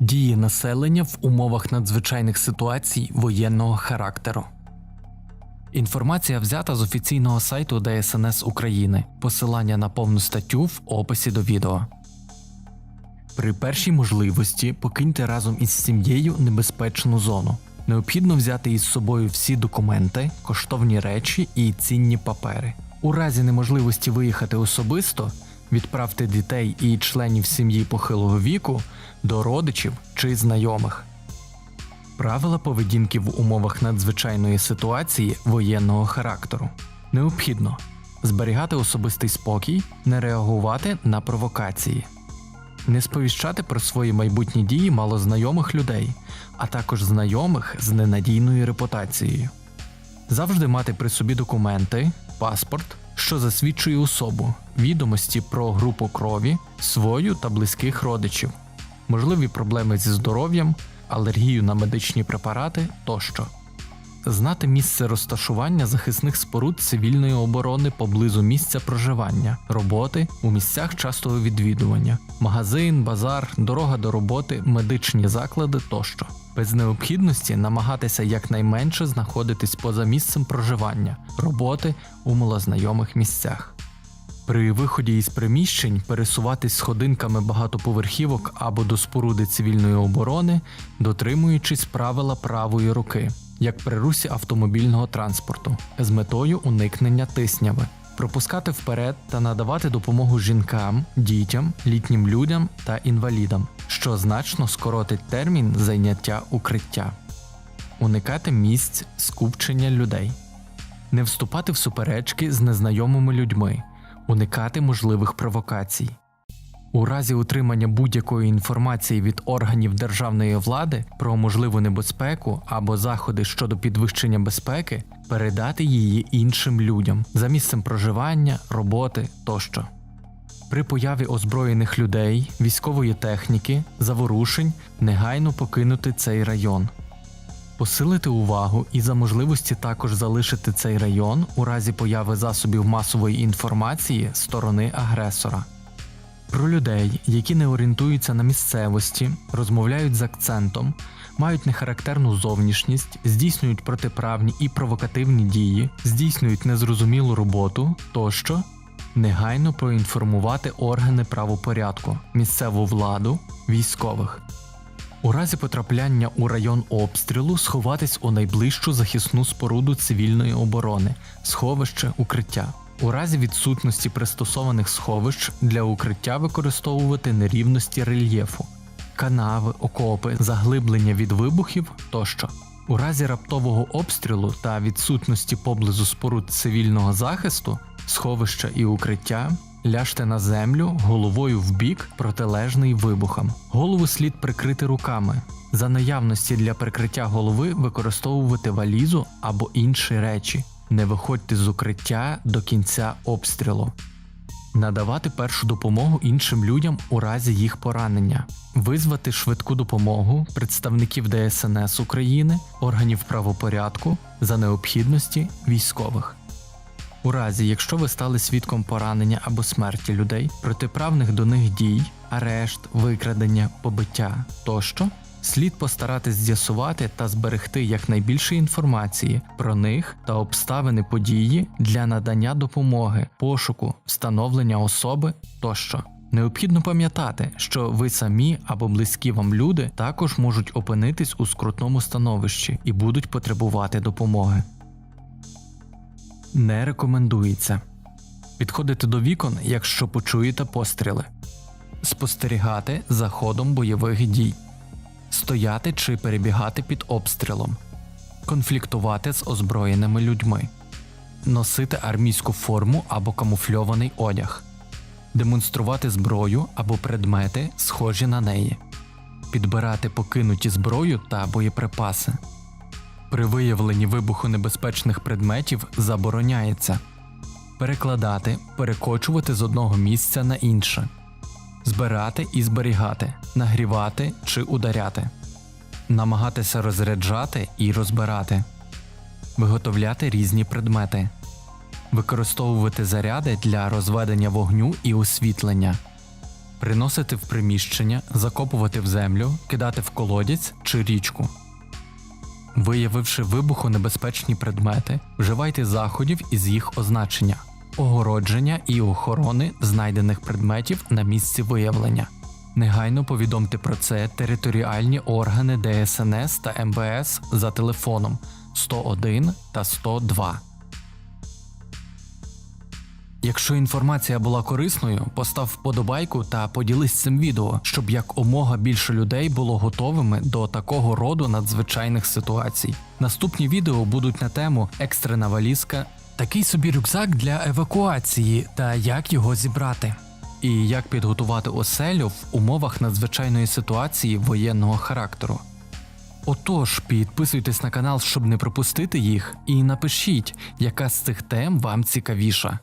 Дії населення в умовах надзвичайних ситуацій воєнного характеру. Інформація взята з офіційного сайту ДСНС України. Посилання на повну статтю в описі до відео. При першій можливості покиньте разом із сім'єю небезпечну зону. Необхідно взяти із собою всі документи, коштовні речі і цінні папери. У разі неможливості виїхати особисто, відправте дітей і членів сім'ї похилого віку до родичів чи знайомих. Правила поведінки в умовах надзвичайної ситуації воєнного характеру. Необхідно зберігати особистий спокій, не реагувати на провокації, не сповіщати про свої майбутні дії малознайомих людей, а також знайомих з ненадійною репутацією. Завжди мати при собі документи, паспорт, що засвідчує особу, відомості про групу крові, свою та близьких родичів, можливі проблеми зі здоров'ям, алергію на медичні препарати тощо. Знати місце розташування захисних споруд цивільної оборони поблизу місця проживання, роботи у місцях частого відвідування, магазин, базар, дорога до роботи, медичні заклади тощо. Без необхідності намагатися якнайменше знаходитись поза місцем проживання, роботи у малознайомих місцях. При виході із приміщень пересуватись сходинками багатоповерхівок або до споруди цивільної оборони, дотримуючись правила правої руки, як при русі автомобільного транспорту, з метою уникнення тисняви, пропускати вперед та надавати допомогу жінкам, дітям, літнім людям та інвалідам, що значно скоротить термін зайняття укриття, уникати місць скупчення людей, не вступати в суперечки з незнайомими людьми уникати можливих провокацій. У разі отримання будь-якої інформації від органів державної влади про можливу небезпеку або заходи щодо підвищення безпеки, передати її іншим людям за місцем проживання, роботи тощо. При появі озброєних людей, військової техніки, заворушень негайно покинути цей район. Посилити увагу і за можливості також залишити цей район у разі появи засобів масової інформації сторони агресора. Про людей, які не орієнтуються на місцевості, розмовляють з акцентом, мають нехарактерну зовнішність, здійснюють протиправні і провокативні дії, здійснюють незрозумілу роботу тощо, негайно проінформувати органи правопорядку, місцеву владу, військових. У разі потрапляння у район обстрілу сховатись у найближчу захисну споруду цивільної оборони, сховище укриття. У разі відсутності пристосованих сховищ для укриття використовувати нерівності рельєфу, канави, окопи, заглиблення від вибухів тощо. У разі раптового обстрілу та відсутності поблизу споруд цивільного захисту, сховища і укриття Ляжте на землю головою в бік, протилежний вибухам. Голову слід прикрити руками. За наявності для прикриття голови використовувати валізу або інші речі. Не виходьте з укриття до кінця обстрілу. Надавати першу допомогу іншим людям у разі їх поранення, визвати швидку допомогу представників ДСНС України, органів правопорядку за необхідності військових. У разі, якщо ви стали свідком поранення або смерті людей, протиправних до них дій, арешт, викрадення, побиття тощо, слід постаратись з'ясувати та зберегти якнайбільше інформації про них та обставини події для надання допомоги, пошуку, встановлення особи тощо. Необхідно пам'ятати, що ви самі або близькі вам люди також можуть опинитись у скрутному становищі і будуть потребувати допомоги. Не рекомендується. Підходити до вікон, якщо почуєте постріли, спостерігати за ходом бойових дій, стояти чи перебігати під обстрілом, конфліктувати з озброєними людьми, носити армійську форму або камуфльований одяг, демонструвати зброю або предмети, схожі на неї, підбирати покинуті зброю та боєприпаси. При виявленні вибухонебезпечних предметів забороняється перекладати, перекочувати з одного місця на інше, збирати і зберігати, нагрівати чи ударяти, намагатися розряджати і розбирати, виготовляти різні предмети, використовувати заряди для розведення вогню і освітлення, приносити в приміщення, закопувати в землю, кидати в колодязь чи річку. Виявивши вибухонебезпечні предмети, вживайте заходів із їх означення, огородження і охорони знайдених предметів на місці виявлення. Негайно повідомте про це територіальні органи ДСНС та МВС за телефоном 101 та 102. Якщо інформація була корисною, постав вподобайку та поділись цим відео, щоб якомога більше людей було готовими до такого роду надзвичайних ситуацій. Наступні відео будуть на тему екстрена валізка, такий собі рюкзак для евакуації та як його зібрати, і як підготувати оселю в умовах надзвичайної ситуації воєнного характеру. Отож, підписуйтесь на канал, щоб не пропустити їх, і напишіть, яка з цих тем вам цікавіша.